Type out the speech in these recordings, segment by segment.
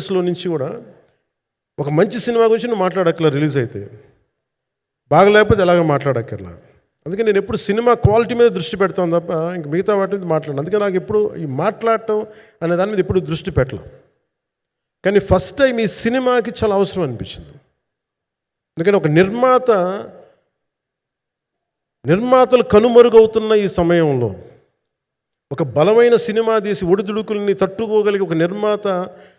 లో నుంచి కూడా ఒక మంచి సినిమా గురించి నువ్వు మాట్లాడక్కర్లా రిలీజ్ అయితే. బాగలేకపోతే ఎలాగ మాట్లాడక్కర్లా. అందుకే నేను ఎప్పుడు సినిమా క్వాలిటీ మీద దృష్టి పెడతాను తప్ప ఇంక మిగతా వాటి మీద మాట్లాడను. అందుకే నాకు ఎప్పుడు ఈ మాట్లాడటం అనే దాని మీద ఎప్పుడు దృష్టి పెట్టలే. కానీ ఫస్ట్ టైం ఈ సినిమాకి చాలా అవసరం అనిపించింది. అందుకని ఒక నిర్మాత నిర్మాతలు కనుమరుగవుతున్న ఈ సమయంలో ఒక బలమైన సినిమా తీసి ఒడిదుడుకుల్ని తట్టుకోగలిగే ఒక నిర్మాత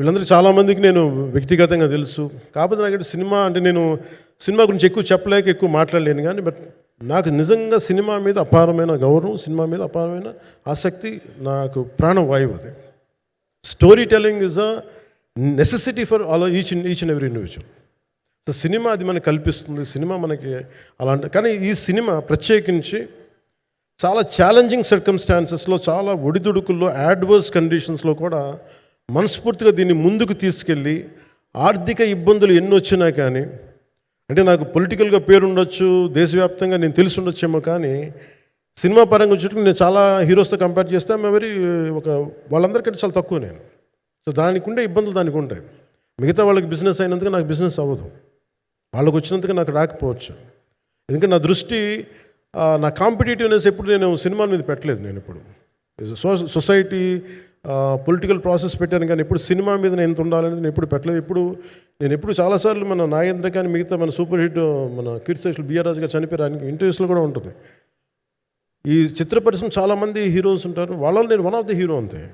వీళ్ళందరూ చాలామందికి నేను వ్యక్తిగతంగా తెలుసు. కాకపోతే నాకు సినిమా అంటే నేను సినిమా గురించి ఎక్కువ చెప్పలేక ఎక్కువ మాట్లాడలేను కానీ బట్ నాకు నిజంగా సినిమా మీద అపారమైన గౌరవం సినిమా మీద అపారమైన ఆసక్తి నాకు ప్రాణవాయువు అది. Story telling is a necessity for all each each and every individual so cinema అది మనకు కల్పిస్తుంది సినిమా మనకి అలాంటి కానీ ఈ సినిమా ప్రత్యేకించి చాలా ఛాలెంజింగ్ సర్కమ్స్టాన్సెస్లో చాలా ఒడిదుడుకుల్లో యాడ్వర్స్ కండిషన్స్లో కూడా మనస్ఫూర్తిగా దీన్ని ముందుకు తీసుకెళ్ళి ఆర్థిక ఇబ్బందులు ఎన్ని వచ్చినా కానీ అంటే నాకు పొలిటికల్గా పేరుండొచ్చు దేశవ్యాప్తంగా నేను తెలిసి ఉండొచ్చేమో కానీ సినిమా పరంగా వచ్చేటప్పుడు నేను చాలా హీరోస్తో కంపేర్ చేస్తే మరీ ఒక వాళ్ళందరికంటే చాలా తక్కువ నేను. సో దానికి ఉండే ఇబ్బందులు దానికి ఉంటాయి. మిగతా వాళ్ళకి బిజినెస్ అయినందుకు నాకు బిజినెస్ అవ్వదు. వాళ్ళకి వచ్చినందుకు నాకు రాకపోవచ్చు. ఎందుకంటే నా దృష్టి నా కాంపిటేటివ్నెస్ ఎప్పుడు నేను సినిమాల మీద పెట్టలేదు నేను ఇప్పుడు సో సొసైటీ పొలిటికల్ ప్రాసెస్ పెట్టాను కానీ ఎప్పుడు సినిమా మీద నేను ఎంత ఉండాలనేది నేను ఎప్పుడు పెట్టలేదు. ఇప్పుడు నేను ఎప్పుడు చాలాసార్లు మన నాగేంద్ర కానీ మిగతా మన సూపర్ హిట్ మన కీర్తిశేషులు బిఆర్ రాజు గారు చనిపోయారు. ఇంటర్వ్యూస్లో కూడా ఉంటుంది. ఈ చిత్ర పరిశ్రమ చాలామంది హీరోస్ ఉంటారు. వాళ్ళలో నేను వన్ ఆఫ్ ది హీరో అంతే.